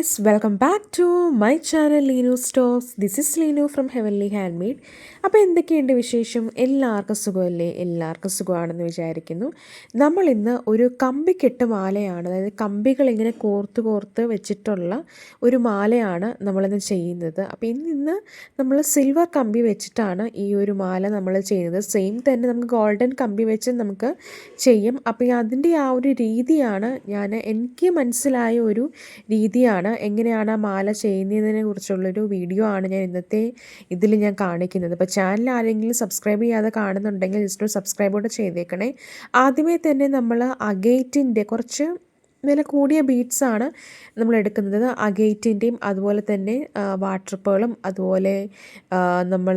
Guys welcome back to my channel Leenu stocks this is Leenu from heavenly hand made അപ്പോൾ എന്തൊക്കെയുണ്ട് വിശേഷം? എല്ലാവർക്കും സുഖമല്ലേ? എല്ലാവർക്കും സുഖമാണെന്ന് വിചാരിക്കുന്നു. നമ്മൾ ഇന്ന് ഒരു കമ്പിക്കെട്ട് മാലയാണ് അതായത് കമ്പികൾ ഇങ്ങനെ കോർത്ത് കോർത്ത് വെച്ചിട്ടുള്ള ഒരു മാലയാണ് നമ്മളിന്ന് ചെയ്യുന്നത്. അപ്പോൾ ഇന്ന് നമ്മൾ സിൽവർ കമ്പി വെച്ചിട്ടാണ് ഈ ഒരു മാല നമ്മൾ ചെയ്യുന്നത്. സെയിം തന്നെ നമുക്ക് ഗോൾഡൻ കമ്പി വെച്ച് നമുക്ക് ചെയ്യും. അപ്പോൾ അതിന്റെ ആ ഒരു രീതിയാണ് ഞാൻ എനിക്ക് മനസ്സിലായ ഒരു രീതിയാണ് എങ്ങനെയാണ് ആ മാല ചെയ്യുന്നതിനെ കുറിച്ചുള്ളൊരു വീഡിയോ ആണ് ഞാൻ ഇന്നത്തെ ഇതിൽ ഞാൻ കാണിക്കുന്നത്. അപ്പോൾ ചാനൽ ആരെങ്കിലും സബ്സ്ക്രൈബ് ചെയ്യാതെ കാണുന്നുണ്ടെങ്കിൽ ജസ്റ്റ് ഒരു സബ്സ്ക്രൈബ് കൂടെ ചെയ്തേക്കണേ. ആദ്യമേ തന്നെ നമ്മൾ അഗേറ്റിന്റെ കുറച്ച് വില കൂടിയ ബീഡ്സാണ് നമ്മൾ എടുക്കുന്നത്. അഗേറ്റിന്റെയും അതുപോലെ തന്നെ വാട്ടർ പേളും അതുപോലെ നമ്മൾ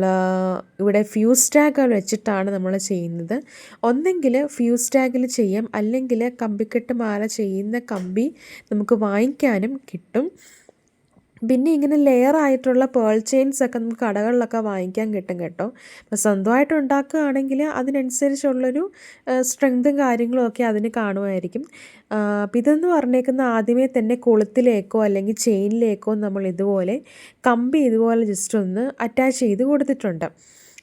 ഇവിടെ ഫ്യൂസ് ടാഗുകൾ വെച്ചിട്ടാണ് നമ്മൾ ചെയ്യുന്നത്. ഒന്നെങ്കിൽ ഫ്യൂസ് ടാഗിൽ ചെയ്യാം. അല്ലെങ്കിൽ കമ്പിക്കെട്ട് മാല ചെയ്യുന്ന കമ്പി നമുക്ക് വാങ്ങിക്കാനും കിട്ടും. പിന്നെ ഇങ്ങനെ ലെയർ ആയിട്ടുള്ള പേൾ ചെയിൻസ് ഒക്കെ നമുക്ക് കടകളിലൊക്കെ വാങ്ങിക്കാൻ കിട്ടും കേട്ടോ. അപ്പോൾ സ്വന്തമായിട്ട് ഉണ്ടാക്കുകയാണെങ്കിൽ അതിനനുസരിച്ചുള്ളൊരു സ്ട്രെങ്തും കാര്യങ്ങളും ഒക്കെ അതിന് കാണുമായിരിക്കും. അപ്പം ഇതെന്ന് പറഞ്ഞേക്കുന്ന ആദ്യമേ തന്നെ കൊളുത്തിലേക്കോ അല്ലെങ്കിൽ ചെയിനിലേക്കോ നമ്മൾ ഇതുപോലെ കമ്പി ഇതുപോലെ ജസ്റ്റ് ഒന്ന് അറ്റാച്ച് ചെയ്ത് കൊടുത്തിട്ടുണ്ട്.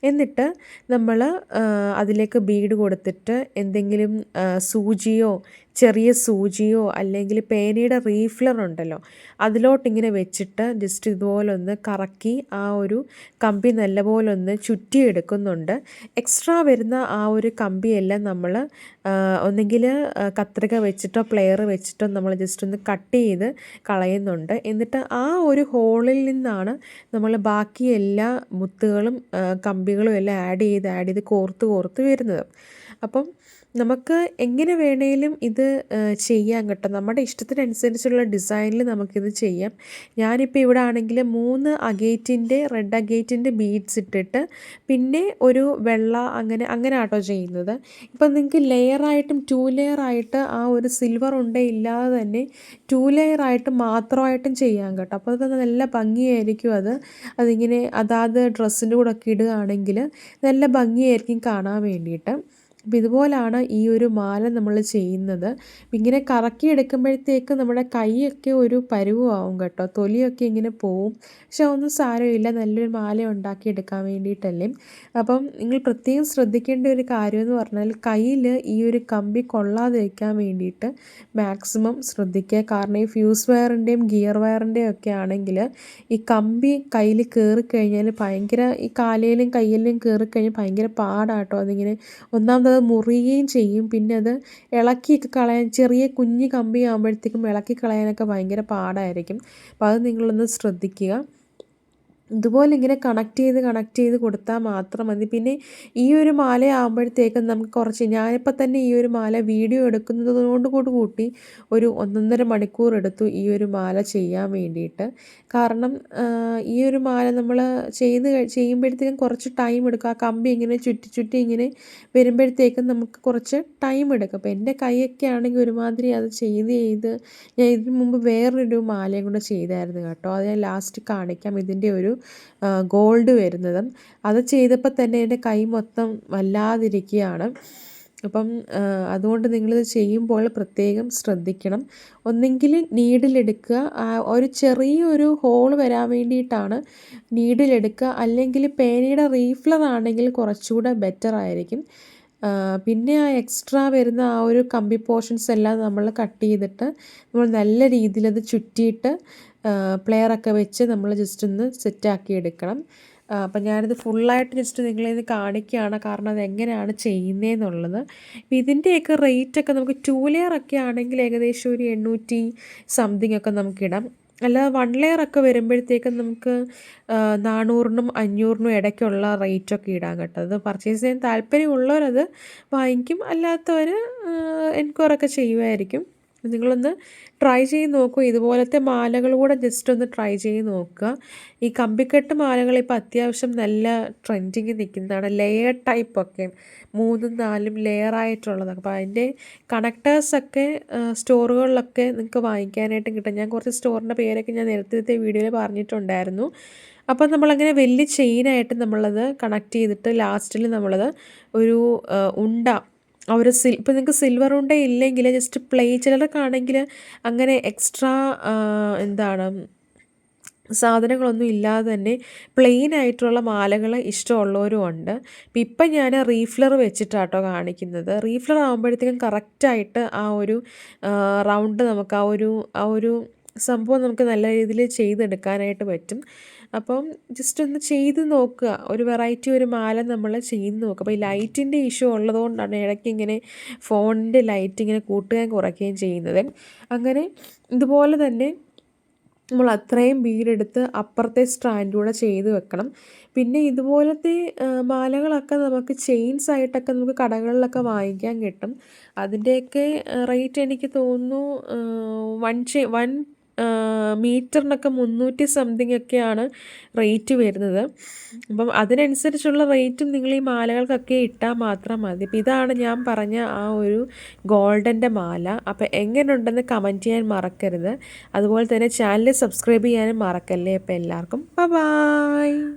എന്നിട്ട് നമ്മൾ അതിലേക്ക് ബീഡ് കൊടുത്തിട്ട് എന്തെങ്കിലും സൂചിയോ ചെറിയ സൂചിയോ അല്ലെങ്കിൽ പേനയുടെ റീഫ്ലർ ഉണ്ടല്ലോ അതിലോട്ടിങ്ങനെ വെച്ചിട്ട് ജസ്റ്റ് ഇതുപോലൊന്ന് കറക്കി ആ ഒരു കമ്പി നല്ലപോലെ ഒന്ന് ചുറ്റിയെടുക്കുന്നുണ്ട്. എക്സ്ട്രാ വരുന്ന ആ ഒരു കമ്പിയെല്ലാം നമ്മൾ ഒന്നെങ്കിൽ കത്രിക വെച്ചിട്ടോ പ്ലെയർ വെച്ചിട്ടോ നമ്മൾ ജസ്റ്റ് ഒന്ന് കട്ട് ചെയ്ത് കളയുന്നുണ്ട്. എന്നിട്ട് ആ ഒരു ഹോളിൽ നിന്നാണ് നമ്മൾ ബാക്കി എല്ലാ മുത്തുകളും കമ്പികളും എല്ലാം ആഡ് ചെയ്ത് ആഡ് ചെയ്ത് കോർത്ത് കോർത്ത് വരുന്നത്. അപ്പം നമുക്ക് എങ്ങനെ വേണേലും ഇത് ചെയ്യാം കേട്ടോ. നമ്മുടെ ഇഷ്ടത്തിനനുസരിച്ചുള്ള ഡിസൈനിൽ നമുക്കിത് ചെയ്യാം. ഞാനിപ്പോൾ ഇവിടെ ആണെങ്കിൽ മൂന്ന് അഗേറ്റിന്റെ റെഡ് അഗേറ്റിന്റെ ബീഡ്സ് ഇട്ടിട്ട് പിന്നെ ഒരു വെള്ള അങ്ങനെ അങ്ങനെ ആട്ടോ ചെയ്യുന്നത്. ഇപ്പം നിങ്ങൾക്ക് ലെയറായിട്ടും ടു ലെയറായിട്ട് ആ ഒരു സിൽവർ ഉണ്ടേ ഇല്ലാതെ തന്നെ ടു ലെയറായിട്ട് മാത്രമായിട്ടും ചെയ്യാൻ കേട്ടോ. അപ്പോൾ അത് നല്ല ഭംഗിയായിരിക്കും അത്. അതിങ്ങനെ അതാത് ഡ്രസ്സിന്റെ കൂടെ ഒക്കെ ഇടുകയാണെങ്കിൽ നല്ല ഭംഗിയായിരിക്കും കാണാൻ വേണ്ടിയിട്ട്. അപ്പം ഇതുപോലാണ് ഈ ഒരു മാല നമ്മൾ ചെയ്യുന്നത്. ഇങ്ങനെ കറക്കി എടുക്കുമ്പോഴത്തേക്ക് നമ്മുടെ കൈയൊക്കെ ഒരു പരുവാവും കേട്ടോ. തൊലിയൊക്കെ ഇങ്ങനെ പോവും. പക്ഷെ ഒന്നും സാരമില്ല. നല്ലൊരു മാല ഉണ്ടാക്കി എടുക്കാൻ വേണ്ടിയിട്ടല്ലേ. അപ്പം നിങ്ങൾ പ്രത്യേകം ശ്രദ്ധിക്കേണ്ട ഒരു കാര്യം എന്ന് പറഞ്ഞാൽ കയ്യിൽ ഈ ഒരു കമ്പി കൊള്ളാതിരിക്കാൻ വേണ്ടിയിട്ട് മാക്സിമം ശ്രദ്ധിക്കുക. കാരണം ഈ ഫ്യൂസ് വയറിന്റെയും ഗിയർ വയറിന്റെയും ഒക്കെ ആണെങ്കിൽ ഈ കമ്പി കയ്യിൽ കയറി കഴിഞ്ഞാൽ ഭയങ്കര ഈ കാലയിലും കയ്യിലും കയറി കഴിഞ്ഞാൽ ഭയങ്കര പാടാട്ടോ. അതിങ്ങനെ ഒന്നാമത് അത് മുറിയുകയും ചെയ്യും. പിന്നെ അത് ഇളക്കിയൊക്കെ കളയാൻ ചെറിയ കുഞ്ഞ് കമ്പി ആകുമ്പോഴത്തേക്കും ഇളക്കി കളയാനൊക്കെ ഭയങ്കര പാടായിരിക്കും. അപ്പോൾ അത് നിങ്ങളൊന്ന് ശ്രദ്ധിക്കുക. ഇതുപോലെ ഇങ്ങനെ കണക്ട് ചെയ്ത് കണക്ട് ചെയ്ത് കൊടുത്താൽ മാത്രം മതി. പിന്നെ ഈ ഒരു മാല ആകുമ്പോഴത്തേക്കും നമുക്ക് കുറച്ച് ഞാനിപ്പോൾ തന്നെ ഈ ഒരു മാല വീഡിയോ എടുക്കുന്നതുകൊണ്ട് കൂടി കൂട്ടി ഒരു ഒന്നൊന്നര മണിക്കൂർ എടുത്തു ഈ ഒരു മാല ചെയ്യാൻ വേണ്ടിയിട്ട്. കാരണം ഈ ഒരു മാല നമ്മൾ ചെയ്ത് ചെയ്യുമ്പോഴത്തേക്കും കുറച്ച് ടൈം എടുക്കും. ആ കമ്പി ഇങ്ങനെ ചുറ്റി ചുറ്റി ഇങ്ങനെ വരുമ്പോഴത്തേക്കും നമുക്ക് കുറച്ച് ടൈം എടുക്കും. അപ്പോൾ എന്റെ കൈയൊക്കെ ആണെങ്കിൽ ഒരുമാതിരി അത് ചെയ്ത് ചെയ്ത് ഞാൻ ഇതിന് മുമ്പ് വേറൊരു മാലയും കൂടെ ചെയ്തായിരുന്നു കേട്ടോ. അത് ഞാൻ ലാസ്റ്റ് കാണിക്കാം. ഇതിന്റെ ഒരു ഗോൾഡ് വരുന്നത് അത് ചെയ്തപ്പോൾ തന്നെ എന്റെ കൈ മൊത്തം വല്ലാതിരിക്കുകയാണ്. അപ്പം അതുകൊണ്ട് നിങ്ങളിത് ചെയ്യുമ്പോൾ പ്രത്യേകം ശ്രദ്ധിക്കണം. ഒന്നെങ്കിൽ നീഡിലെടുക്കുക ഒരു ചെറിയൊരു ഹോൾ വരാൻ വേണ്ടിയിട്ടാണ് നീഡിലെടുക്കുക അല്ലെങ്കിൽ പേനയുടെ റീഫ്ലർ ആണെങ്കിൽ കുറച്ചുകൂടെ ബെറ്റർ ആയിരിക്കും. പിന്നെ ആ എക്സ്ട്രാ വരുന്ന ആ ഒരു കമ്പി പോർഷൻസ് എല്ലാം നമ്മൾ കട്ട് ചെയ്തിട്ട് നമ്മൾ നല്ല രീതിയിൽ അത് ചുറ്റിയിട്ട് പ്ലെയറൊക്കെ വെച്ച് നമ്മൾ ജസ്റ്റ് ഒന്ന് സെറ്റാക്കി എടുക്കണം. അപ്പം ഞാനിത് ഫുള്ളായിട്ട് ജസ്റ്റ് നിങ്ങളിത് കാണിക്കുകയാണ്. കാരണം അത് എങ്ങനെയാണ് ചെയ്യുന്നതെന്നുള്ളത് ഇപ്പം ഇതിന്റെയൊക്കെ റേറ്റൊക്കെ നമുക്ക് ടൂ ലെയർ ഒക്കെ ആണെങ്കിൽ ഏകദേശം ഒരു എണ്ണൂറ്റി സംതിങ് ഒക്കെ നമുക്കിടാം അല്ലാതെ വൺ ലെയർ ഒക്കെ വരുമ്പോഴത്തേക്കും നമുക്ക് നാനൂറിനും അഞ്ഞൂറിനും ഇടയ്ക്കുള്ള റേറ്റൊക്കെ ഇടാൻ കേട്ടോ. അത് പർച്ചേസ് ചെയ്യാൻ താല്പര്യമുള്ളവരത് വാങ്ങിക്കും. അല്ലാത്തവർ എൻക്വയറൊക്കെ ചെയ്യുമായിരിക്കും നിങ്ങളൊന്ന് ട്രൈ ചെയ്ത് നോക്കുക ഇതുപോലത്തെ മാലകൾ കൂടെ ജസ്റ്റ് ഒന്ന് ട്രൈ ചെയ്ത് നോക്കുക. ഈ കമ്പിക്കെട്ട് മാലകൾ ഇപ്പോൾ അത്യാവശ്യം നല്ല ട്രെൻഡിങ് നിൽക്കുന്നതാണ്. ലെയർ ടൈപ്പൊക്കെ മൂന്നും നാലും ലെയർ ആയിട്ടുള്ളതാണ്. അപ്പോൾ അതിന്റെ കണക്ടേഴ്സൊക്കെ സ്റ്റോറുകളിലൊക്കെ നിങ്ങൾക്ക് വാങ്ങിക്കാനായിട്ട് കിട്ടും. ഞാൻ കുറച്ച് സ്റ്റോറിന്റെ പേരൊക്കെ ഞാൻ നേരത്തെ വീഡിയോയിൽ പറഞ്ഞിട്ടുണ്ടായിരുന്നു. അപ്പം നമ്മളങ്ങനെ വലിയ ചെയിനായിട്ട് നമ്മളത് കണക്ട് ചെയ്തിട്ട് ലാസ്റ്റിൽ നമ്മളത് ഒരു ഉണ്ട ഒരു സിൽ ഇപ്പം നിങ്ങൾക്ക് സിൽവർ ഉണ്ട ഇല്ലെങ്കിൽ ജസ്റ്റ് പ്ലേ ചിലർക്കാണെങ്കിൽ അങ്ങനെ എക്സ്ട്രാ എന്താണ് സാധനങ്ങളൊന്നും ഇല്ലാതെ തന്നെ പ്ലെയിൻ ആയിട്ടുള്ള മാലകൾ ഇഷ്ടമുള്ളവരും ഉണ്ട്. അപ്പം ഇപ്പം ഞാൻ റീഫ്ലർ വെച്ചിട്ടാട്ടോ കാണിക്കുന്നത്. റീഫ്ലർ ആകുമ്പോഴത്തേക്കും കറക്റ്റായിട്ട് ആ ഒരു റൗണ്ട് നമുക്ക് ആ ഒരു ആ ഒരു സംഭവം നമുക്ക് നല്ല രീതിയിൽ ചെയ്തെടുക്കാനായിട്ട് പറ്റും. അപ്പം ജസ്റ്റ് ഒന്ന് ചെയ്ത് നോക്കുക. ഒരു വെറൈറ്റി ഒരു മാല നമ്മൾ ചെയ്ത് നോക്കുക. അപ്പോൾ ഈ ലൈറ്റിന്റെ ഇഷ്യൂ ഉള്ളതുകൊണ്ടാണ് ഇടയ്ക്ക് ഇങ്ങനെ ഫോണിന്റെ ലൈറ്റ് ഇങ്ങനെ കൂട്ടുകയും കുറയ്ക്കുകയും ചെയ്യുന്നത്. അങ്ങനെ ഇതുപോലെ തന്നെ നമ്മൾ അത്രയും ബീഡെടുത്ത് അപ്പുറത്തെ സ്ട്രാൻഡൂടെ ചെയ്ത് വെക്കണം. പിന്നെ ഇതുപോലത്തെ മാലകളൊക്കെ നമുക്ക് ചെയിൻസ് ആയിട്ടൊക്കെ നമുക്ക് കടകളിലൊക്കെ വാങ്ങിക്കാൻ കിട്ടും. അതിന്റെയൊക്കെ റേറ്റ് എനിക്ക് തോന്നുന്നു വൺ ചെ വൺ മീറ്ററിനൊക്കെ മുന്നൂറ്റി സംതിങ് ഒക്കെയാണ് റേറ്റ് വരുന്നത്. അപ്പം അതിനനുസരിച്ചുള്ള റേറ്റും നിങ്ങൾ ഈ മാലകൾക്കൊക്കെ ഇട്ടാൽ മാത്രം മതി. അപ്പം ഇതാണ് ഞാൻ പറഞ്ഞ ആ ഒരു ഗോൾഡന്റെ മാല. അപ്പം എങ്ങനെയുണ്ടെന്ന് കമന്റ് ചെയ്യാൻ മറക്കരുത്. അതുപോലെ തന്നെ ചാനൽ സബ്സ്ക്രൈബ് ചെയ്യാനും മറക്കല്ലേ? അപ്പം എല്ലാവർക്കും ബൈ